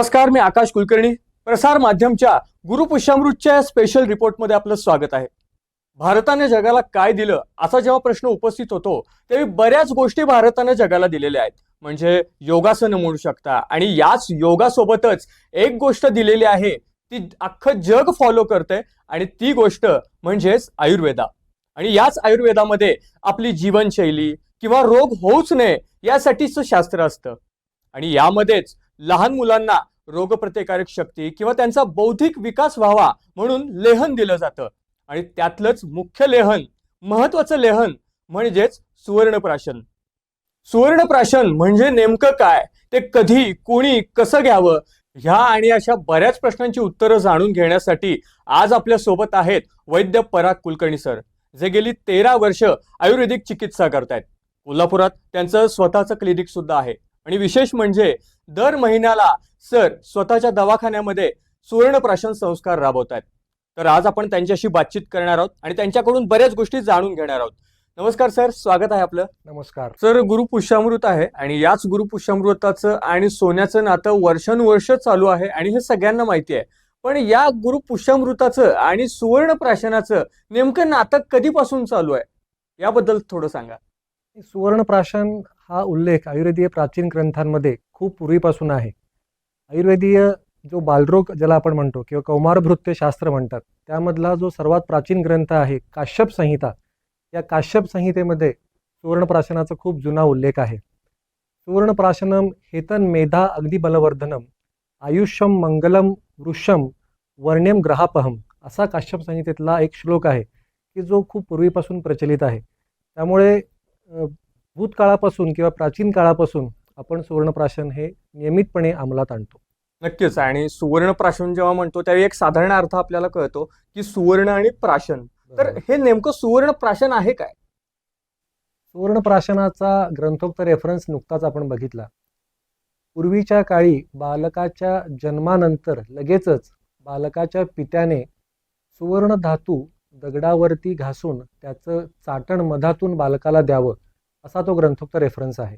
नमस्कार मी आकाश कुलकर्णी. प्रसार माध्यमच्या गुरुपुष्यामृतच्या स्पेशल रिपोर्टमध्ये आपलं स्वागत आहे. भारताने जगाला काय दिलं असा जेव्हा प्रश्न उपस्थित होतो तेव्हा बऱ्याच गोष्टी भारताने जगाला दिलेल्या आहेत. म्हणजे योगासनं म्हणू शकता आणि याच योगासोबतच एक गोष्ट दिलेली आहे ती अख्खं जग फॉलो करते आणि ती गोष्ट म्हणजेच आयुर्वेदा. आणि याच आयुर्वेदामध्ये आपली जीवनशैली किंवा रोग होऊच नये यासाठीचं शास्त्र असतं. आणि यामध्येच लहान मुलांना रोगप्रतिकारक शक्ती किंवा त्यांचा बौद्धिक विकास व्हावा म्हणून लेहन दिलं जातं. आणि त्यातलंच मुख्य लेहन महत्वाचं लेहन म्हणजेच सुवर्णप्राशन. सुवर्णप्राशन म्हणजे नेमकं काय? ते कधी कोणी कसं घ्यावं? ह्या आणि अशा बऱ्याच प्रश्नांची उत्तरं जाणून घेण्यासाठी आज आपल्यासोबत आहेत वैद्य पराग कुलकर्णी सर जे गेली तेरा वर्ष आयुर्वेदिक चिकित्सा करतायत. कोल्हापुरात त्यांचं स्वतःचं क्लिनिक सुद्धा आहे. आणि विशेष म्हणजे दर महिन्याला सर स्वतःच्या दवाखान्यामध्ये सुवर्णप्राशन संस्कार राबवत आहेत. तर आज आपण त्यांच्याशी बातचीत करणार आहोत आणि त्यांच्याकडून बऱ्याच गोष्टी जाणून घेणार आहोत. नमस्कार सर स्वागत आहे आपलं. नमस्कार. सर गुरुपुष्यामृत आहे आणि याच गुरुपुष्यामृताचं आणि सोन्याचं नातं वर्षानुवर्ष चालू आहे आणि हे सगळ्यांना माहिती आहे. पण या गुरुपुष्यामृताचं आणि सुवर्णप्राशनाचं नेमकं नातं कधीपासून चालू आहे? याबद्दल थोडं सांगा. सुवर्णप्राशन हा उल्लेख आयुर्वेदीय प्राचीन ग्रंथांमध्ये खूप पूर्वीपासून आहे. आयुर्वेदीय जो बालरोग ज्याला आपण म्हणतो किंवा कौमारभृत्य शास्त्र म्हणतात त्यामधला जो सर्वात प्राचीन ग्रंथ आहे काश्यप संहिता या काश्यप संहितेमध्ये सुवर्णप्राशनाचा खूप जुना उल्लेख आहे. सुवर्णप्राशनम हेतन मेधा अगदी बलवर्धनम आयुष्यम मंगलम वृषम वर्ण्यम ग्रहापहम असा काश्यप संहितेतला एक श्लोक आहे की जो खूप पूर्वीपासून प्रचलित आहे. त्यामुळे भूतकाळापासून किंवा प्राचीन काळापासून आपण सुवर्णप्राशन हे नियमितपणे अंमलात आणतो. नक्कीच. आणि सुवर्ण प्राशन जेव्हा म्हणतो त्यावेळी एक साधारण अर्थ आपल्याला कळतो की सुवर्ण आणि प्राशन. तर हे नेमकं सुवर्ण प्राशन आहे काय? सुवर्णप्राशनाचा ग्रंथोक्त रेफरन्स नुकताच आपण बघितला. पूर्वीच्या काळी बालकाच्या जन्मानंतर लगेचच बालकाच्या पित्याने सुवर्ण धातू दगडावरती घासून त्याचं चाटण मधातून बालकाला द्यावं. असा तो ग्रंथोक्त रेफरन्स आहे.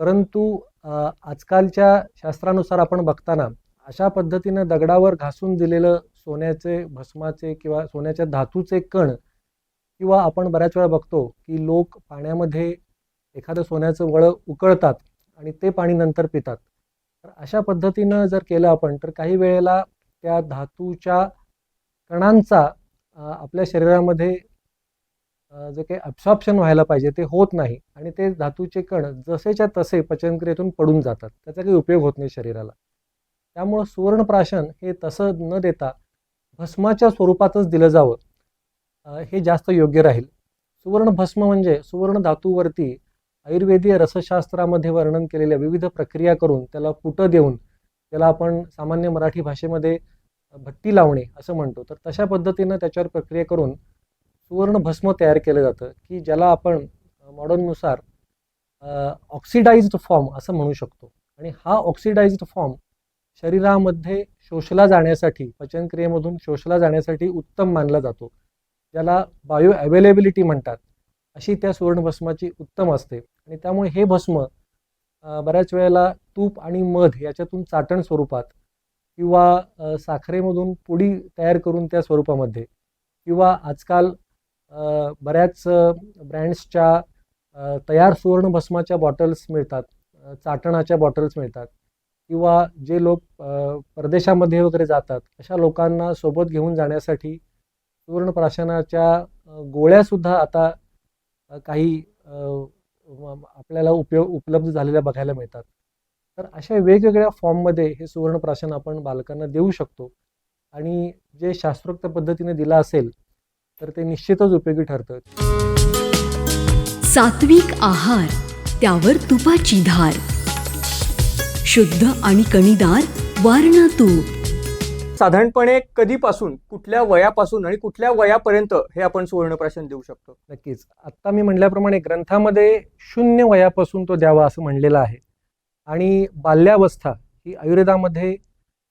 परंतु आजकालच्या शास्त्रानुसार आपण बघताना अशा पद्धतीनं दगडावर घासून दिलेलं सोन्याचे भस्माचे किंवा सोन्याच्या धातूचे कण किंवा आपण बऱ्याच वेळा बघतो की लोक पाण्यामध्ये एखादं सोन्याचं वळं उकळतात आणि ते पाणी नंतर पितात. तर अशा पद्धतीनं जर केलं आपण तर काही वेळेला त्या धातूच्या कणांचा आपल्या शरीरामध्ये जे काही अब्सॉप्शन व्हायला पाहिजे ते होत नाही आणि ते धातूचे कण जसेच्या तसे पचनक्रियेतून पडून जातात. त्याचा काही उपयोग होत नाही शरीराला. त्यामुळं सुवर्णप्राशन हे तसं न देता भस्माच्या स्वरूपातच दिलं जावं हे जास्त योग्य राहील. सुवर्ण भस्म म्हणजे सुवर्ण धातूवरती आयुर्वेदीय रसशास्त्रामध्ये वर्णन केलेल्या विविध प्रक्रिया करून त्याला पुटं देऊन त्याला आपण सामान्य मराठी भाषेमध्ये भट्टी लावणे असं म्हणतो. तर तशा पद्धतीनं त्याच्यावर प्रक्रिया करून सुवर्ण भस्म तयार केलं जातं की ज्याला आपण मॉडर्ननुसार ऑक्सिडाइज्ड फॉर्म असं म्हणू शकतो. आणि हा ऑक्सिडाइज्ड फॉर्म शरीरामध्ये शोषला जाण्यासाठी पचनक्रियेमधून शोषला जाण्यासाठी उत्तम मानला जातो. ज्याला बायो अवेलेबिलिटी म्हणतात. अशी त्या सुवर्णभस्माची उत्तम असते. आणि त्यामुळे हे भस्म बऱ्याच वेळेला तूप आणि मध याच्यातून चाटण स्वरूपात किंवा साखरेमधून पुडी तयार करून त्या स्वरूपामध्ये किंवा आजकाल बऱ्याच ब्रँड्सच्या तयार सुवर्ण भस्माच्या बॉटल्स मिळतात चाटणाच्या बॉटल्स मिळतात किंवा जे लोक परदेशामध्ये वगैरे जातात अशा लोकांना सोबत घेऊन जाण्यासाठी सुवर्णप्राशनाच्या प्राशनाच्या गोळ्यासुद्धा आता काही आपल्याला उपयोग उपलब्ध झालेल्या बघायला मिळतात. तर अशा वेगवेगळ्या फॉर्ममध्ये हे सुवर्णप्राशन आपण बालकांना देऊ शकतो. आणि जे शास्त्रोक्त पद्धतीने दिलं असेल तर ते निश्चितच उपयोगी ठरतं. सात्विक आहार त्यावर तुपाची धार. शुद्ध आणि कणीदार वारणा तूप. साधारणपणे कधीपासून कुठल्या वयापासून आणि कुठल्या वयापर्यंत हे आपण सुवर्णप्राशन देऊ शकतो? नक्कीच. आत्ता मी म्हणल्याप्रमाणे ग्रंथामध्ये शून्य वयापासून तो द्यावा असं म्हणलेलं आहे. आणि बाल्यावस्था ही आयुर्वेदामध्ये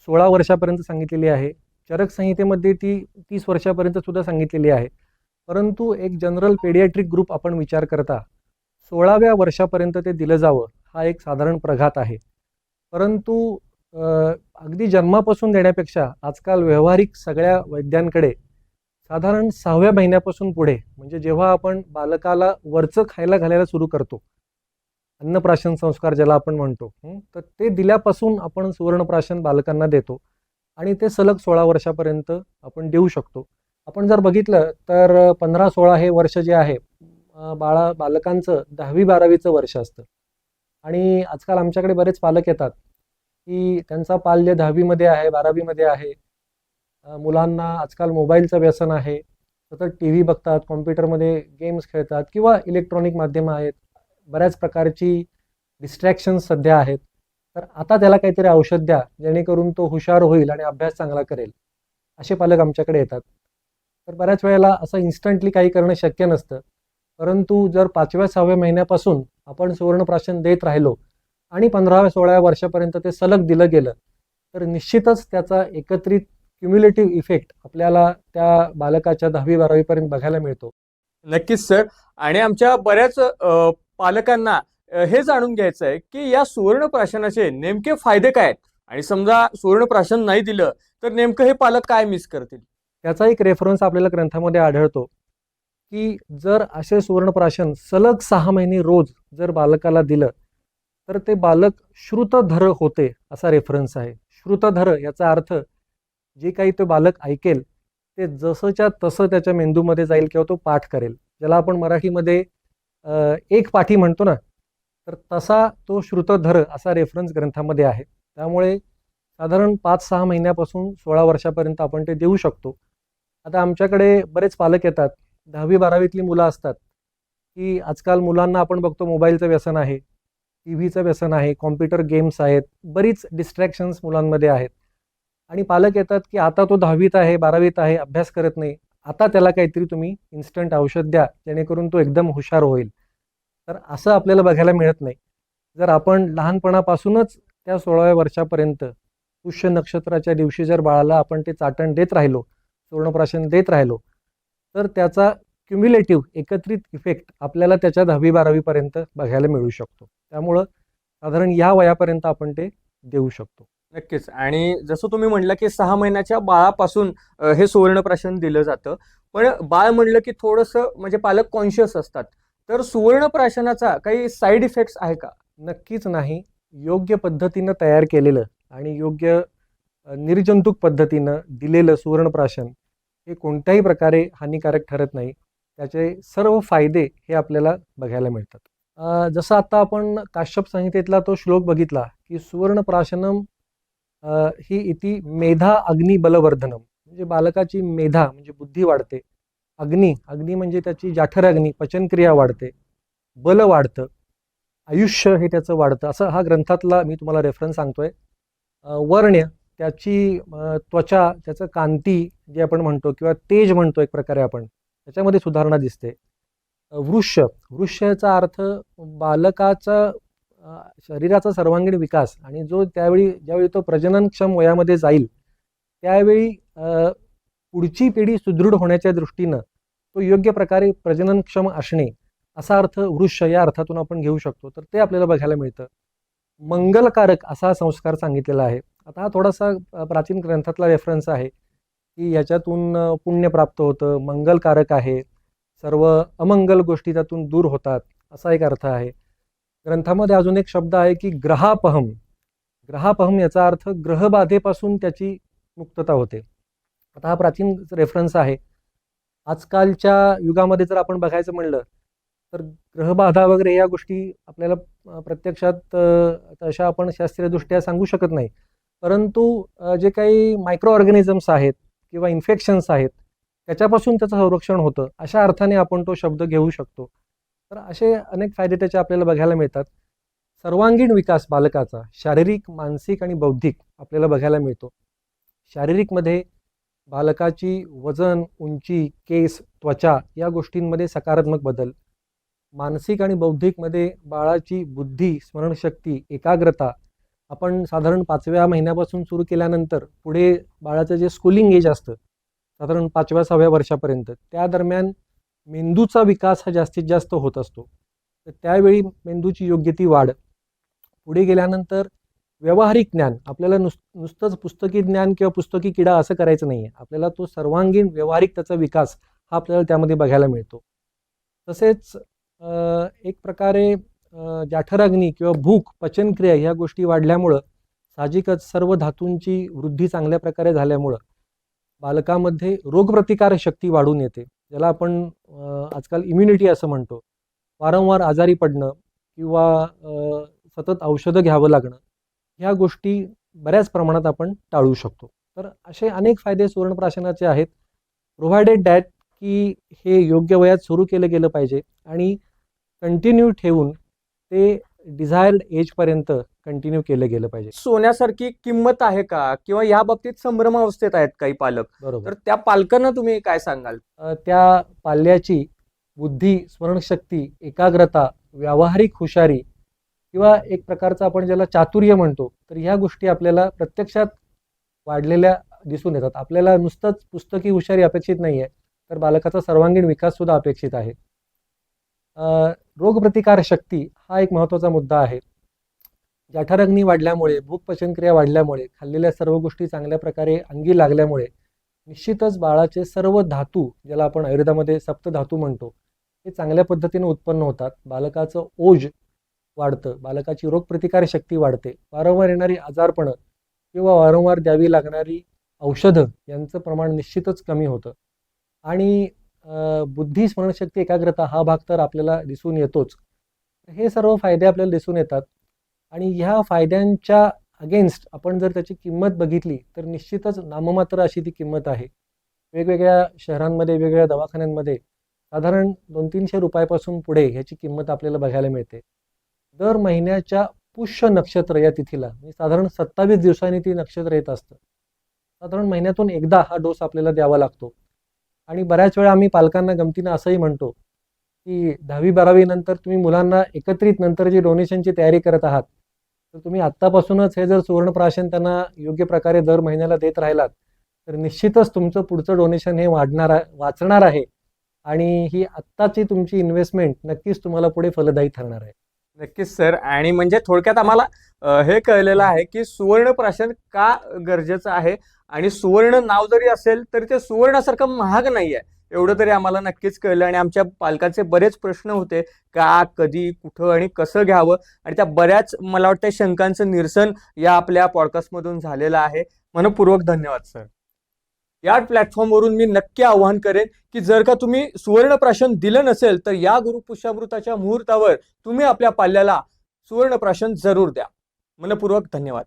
सोळा वर्षापर्यंत सांगितलेली आहे. चरक संहितेमध्ये ती तीस वर्षापर्यंत सुद्धा सांगितलेली आहे. परंतु एक जनरल पेडियाट्रिक ग्रुप आपण विचार करता सोळाव्या वर्षापर्यंत ते दिलं जावं हा एक साधारण प्रघात आहे. परंतु अगदी जन्मापासून देण्यापेक्षा आजकाल व्यावहारिक सगळ्या वैद्यांकडे साधारण सहाव्या महिन्यापासून पुढे म्हणजे जेव्हा आपण बालकाला वरचं खायला घालायला सुरू करतो अन्नप्राशन संस्कार ज्याला आपण म्हणतो तर ते दिल्यापासून आपण सुवर्णप्राशन बालकांना देतो. आणि ते सलग सोळा वर्षापर्यंत आपण देऊ शकतो. आपण जर बघितलं तर पंधरा सोळा हे वर्ष जे आहे बाळा बालकांचं दहावी बारावीचं वर्ष असतं. आणि आजकाल आमच्याकडे बरेच पालक येतात की त्यांचा पाल्य दहावीमध्ये आहे बारावीमध्ये आहे. मुलांना आजकाल मोबाईलचं व्यसन आहे. सतत टी व्ही बघतात कॉम्प्युटरमध्ये गेम्स खेळतात किंवा इलेक्ट्रॉनिक माध्यमं आहेत. बऱ्याच प्रकारची डिस्ट्रॅक्शन्स सध्या आहेत. तर आता त्याला काहीतरी औषध द्या जेणेकरून तो हुशार होईल आणि अभ्यास चांगला करेल. असे पालक आमच्याकडे येतात. तर बऱ्याच वेळेला असं इन्स्टंटली काही करणं शक्य नसतं. परंतु जर पाचव्या सहाव्या महिन्यापासून आपण सुवर्णप्राशन देत राहिलो आणि पंधराव्या सोळाव्या वर्षापर्यंत ते सलग दिलं गेलं तर निश्चितच त्याचा एकत्रित क्युम्युलेटिव्ह इफेक्ट आपल्याला त्या बालकाच्या दहावी बारावीपर्यंत बघायला मिळतो. नक्कीच सर आणि आमच्या बऱ्याच पालकांना हे जाणून घ्यायचं आहे की या सुवर्ण प्राशनाचे नेमके फायदे काय आहेत? आणि समजा सुवर्ण प्राशन नाही दिलं तर नेमकं हे पालक काय मिस करतील? याचा एक रेफरन्स आपल्याला ग्रंथामध्ये आढळतो की जर असे सुवर्णप्राशन सलग सहा महिने रोज जर बालकाला दिलं तर ते बालक श्रुतधर होते असा रेफरन्स आहे. श्रुतधर याचा अर्थ जे काही तो बालक ऐकेल ते जसंच्या तसं त्याच्या मेंदूमध्ये जाईल किंवा तो पाठ करेल. ज्याला आपण मराठीमध्ये एक पाठी म्हणतो ना तर तसा तो श्रुतधर असा रेफरन्स ग्रंथामध्ये आहे. त्यामुळे साधारण पाच सहा महिन्यापासून सोळा वर्षापर्यंत आपण ते देऊ शकतो. आता आमच्याकडे बरेच पालक येतात. दहावी बारावीतली मुलं असतात. की आजकाल मुलांना आपण बघतो मोबाईलचं व्यसन आहे टी व्हीचं व्यसन आहे कॉम्प्युटर गेम्स आहेत. बरीच डिस्ट्रॅक्शन्स मुलांमध्ये आहेत. आणि पालक येतात की आता तो दहावीत आहे बारावीत आहे अभ्यास करत नाही. आता त्याला काहीतरी तुम्ही इन्स्टंट औषध द्या जेणेकरून तो एकदम हुशार होईल. तर असं आपल्याला बघायला मिळत नाही. जर आपण लहानपणापासूनच त्या सोळाव्या वर्षापर्यंत पुष्य नक्षत्राच्या दिवशी जर बाळाला आपण ते चाटण देत राहिलो सुवर्णप्राशन देत राहिलो तर त्याचा क्युम्युलेटिव्ह एकत्रित इफेक्ट आपल्याला त्याच्या दहावी बारावीपर्यंत बघायला मिळू शकतो. त्यामुळं साधारण या वयापर्यंत आपण ते देऊ शकतो. नक्कीच. आणि जसं तुम्ही म्हणलं की सहा महिन्याच्या बाळापासून हे सुवर्णप्राशन दिलं जातं. पण बाळ म्हणलं की थोडंसं म्हणजे पालक कॉन्शियस असतात. तर सुवर्णप्राशनाचा काही साईड इफेक्ट्स आहे का? नक्कीच नाही. योग्य पद्धतीनं तयार केलेलं आणि योग्य निर्जंतुक पद्धतीनं दिलेलं सुवर्णप्राशन हे कोणत्याही प्रकारे हानिकारक ठरत नाही. त्याचे सर्व फायदे हे आपल्याला बघायला मिळतात. जसं आता आपण काश्यप संहितेतला तो श्लोक बघितला की सुवर्णप्राशनम ही इति मेधा अग्नि बलवर्धनम म्हणजे बालकाची मेधा म्हणजे बुद्धी वाढते. अग्नी अग्नी म्हणजे त्याची जाठर अग्नी पचनक्रिया वाढते बल वाढतं आयुष्य हे त्याचं वाढतं. असं हा ग्रंथातला मी तुम्हाला रेफरन्स सांगतोय. वर्ण्य त्याची त्वचा त्याचं कांती जे आपण म्हणतो किंवा तेज म्हणतो एक प्रकारे आपण त्याच्यामध्ये सुधारणा दिसते. अ, वृक्ष अर्थ बालकाचा शरीराचा सर्वांगीण विकास आणि जो त्यावेळी ज्यावेळी तो प्रजननक्षम वयामध्ये जाईल त्यावेळी पुढची पिढी सुदृढ होण्याच्या दृष्टीनं तो योग्य प्रकारे प्रजननक्षम असणे असा अर्थ वृक्ष या अर्थातून आपण घेऊ शकतो. तर ते आपल्याला बघायला मिळतं. मंगलकारक असा संस्कार सांगितलेला आहे. आता हा थोडासा प्राचीन ग्रंथातला रेफरन्स आहे की याच्यातून पुण्य प्राप्त होतं मंगलकारक आहे सर्व अमंगल गोष्टी त्यातून दूर होतात असा एक अर्थ आहे. ग्रंथामध्ये अजून एक शब्द आहे की ग्रहापहम. ग्रहापहम याचा अर्थ ग्रहबाधेपासून त्याची मुक्तता होते. आता हा प्राचीन रेफरन्स आहे. आजकालच्या युगामध्ये जर आपण बघायचं म्हणलं तर ग्रहबाधा वगैरे या गोष्टी आपल्याला प्रत्यक्षात तशा आपण शास्त्रीयदृष्ट्या सांगू शकत नाही. परंतु जे काही मायक्रो ऑर्गॅनिझम्स आहेत किंवा इन्फेक्शन्स आहेत त्याच्यापासून त्याचं संरक्षण होतं अशा अर्थाने आपण तो शब्द घेऊ शकतो. तर असे अनेक फायदे त्याचे आपल्याला बघायला मिळतात. सर्वांगीण विकास बालकाचा शारीरिक मानसिक आणि बौद्धिक आपल्याला बघायला मिळतो. शारीरिकमध्ये बालकाची वजन उंची केस त्वचा या गोष्टींमध्ये सकारात्मक बदल. मानसिक आणि बौद्धिकमध्ये बाळाची बुद्धी स्मरणशक्ती एकाग्रता आपण साधारण पाचव्या महिन्यापासून सुरू केल्यानंतर पुढे बाळाचं जे स्कूलिंग एज असतं साधारण पाचव्या सहाव्या वर्षापर्यंत त्या दरम्यान मेंदूचा विकास हा जास्तीत जास्त होत असतो. तर त्यावेळी मेंदूची योग्य ती वाढ. पुढे गेल्यानंतर व्यावहारिक ज्ञान. आपल्याला नुस नुसतंच पुस्तकी ज्ञान किंवा पुस्तकी किडा असं करायचं नाही आहे आपल्याला तो सर्वांगीण व्यावहारिक त्याचा विकास हा आपल्याला त्यामध्ये बघायला मिळतो. तसेच एक प्रकारे जाठराग्नी किंवा भूक पचनक्रिया ह्या गोष्टी वाढल्यामुळं साहजिकच सर्व धातूंची वृद्धी चांगल्या प्रकारे झाल्यामुळं बालकामध्ये रोगप्रतिकार शक्ती वाढून येते. ज्याला आपण आजकाल इम्युनिटी असं म्हणतो. वारंवार आजारी पडणं किंवा सतत औषधं घ्यावं लागणं ह्या गोष्टी बऱ्याच प्रमाणात आपण टाळू शकतो. तर असे अनेक फायदे सुवर्णप्राशनाचे आहेत. प्रोव्हायडेड डॅट की हे योग्य वयात सुरू केलं गेलं पाहिजे आणि कंटिन्यू ठेवून ते डिझायर्ड एजपर्यंत कंटिन्यू केलं गेलं पाहिजे. सोन्यासारखी किंमत आहे का? किंवा या बाबतीत संभ्रमावस्थेत आहेत काही पालक? बरोबर. तर त्या पालकांना तुम्ही काय सांगाल? त्या पाल्याची बुद्धी स्मरणशक्ती एकाग्रता व्यावहारिक हुशारी किंवा एक प्रकारचं आपण ज्याला चातुर्य म्हणतो तर ह्या गोष्टी आपल्याला प्रत्यक्षात वाढलेल्या दिसून येतात. आपल्याला नुसतंच पुस्तकी हुशारी अपेक्षित नाही आहे तर बालकाचा सर्वांगीण विकास सुद्धा अपेक्षित आहे. रोगप्रतिकार शक्ती हा एक महत्त्वाचा मुद्दा आहे. जाठारग्नी वाढल्यामुळे भूक पचनक्रिया वाढल्यामुळे खाल्लेल्या सर्व गोष्टी चांगल्या प्रकारे अंगी लागल्यामुळे निश्चितच बाळाचे सर्व धातू ज्याला आपण आयुर्वेदामध्ये सप्तधातू म्हणतो हे चांगल्या पद्धतीने उत्पन्न होतात. बालकाचं ओज वाढतं. बालकाची रोगप्रतिकार शक्ती वाढते. वारंवार येणारी आजारपणं किंवा वारंवार द्यावी लागणारी औषधं यांचं प्रमाण निश्चितच कमी होतं. आणि बुद्धी स्मरणशक्ती एकाग्रता हा भाग तर आपल्याला दिसून येतोच. हे सर्व फायदे आपल्याला दिसून येतात. आणि ह्या फायद्यांच्या अगेन्स्ट आपण जर त्याची किंमत बघितली तर निश्चितच नाममात्र अशी ती किंमत आहे. वेगवेगळ्या शहरांमध्ये वेगवेगळ्या दवाखान्यांमध्ये साधारण दोन तीनशे रुपयापासून पुढे ह्याची किंमत आपल्याला बघायला मिळते. दर महिन्याच्या पुष्य नक्षत्र या तिथीला म्हणजे साधारण सत्तावीस दिवसांनी ती नक्षत्र येत असतं. साधारण महिन्यातून एकदा हा डोस आपल्याला द्यावा लागतो. आणि बऱ्याच वेळा आम्ही पालकांना गमतीनं असंही म्हणतो की दहावी बारावी नंतर तुम्ही मुलांना एकत्रित नंतर जी डोनेशनची तयारी करत आहात तर तुम्ही आत्तापासूनच हे जर सुवर्णप्राशन त्यांना योग्य प्रकारे दर महिन्याला देत राहिलात तर निश्चितच तुमचं पुढचं डोनेशन हे वाढणार आहे वाचणार आहे. आणि ही आत्ताची तुमची इन्व्हेस्टमेंट नक्कीच तुम्हाला पुढे फलदायी ठरणार आहे. नक्कीच सर. आणि म्हणजे थोडक्यात आम्हाला हे कळलेलं आहे की सुवर्ण प्राशन का गरजेचं आहे? आणि सुवर्ण नाव जरी असेल तरी ते सुवर्णासारखं महाग नाही आहे एवढं तरी आम्हाला नक्कीच कळलं आणि आमच्या पालकांचे बरेच प्रश्न होते का कधी कुठं आणि कसं घ्यावं? आणि त्या बऱ्याच मला वाटतं शंकांचं निरसन या आपल्या पॉडकास्टमधून झालेलं आहे. मनपूर्वक धन्यवाद सर. या प्लॅटफॉर्मवरून मी नक्की आवाहन करेन की जर का तुम्ही सुवर्ण प्राशन दिलं नसेल तर या गुरुपुष्यामृताच्या मुहूर्तावर तुम्ही आपल्या पाल्याला सुवर्ण प्राशन जरूर द्या. मनपूर्वक धन्यवाद.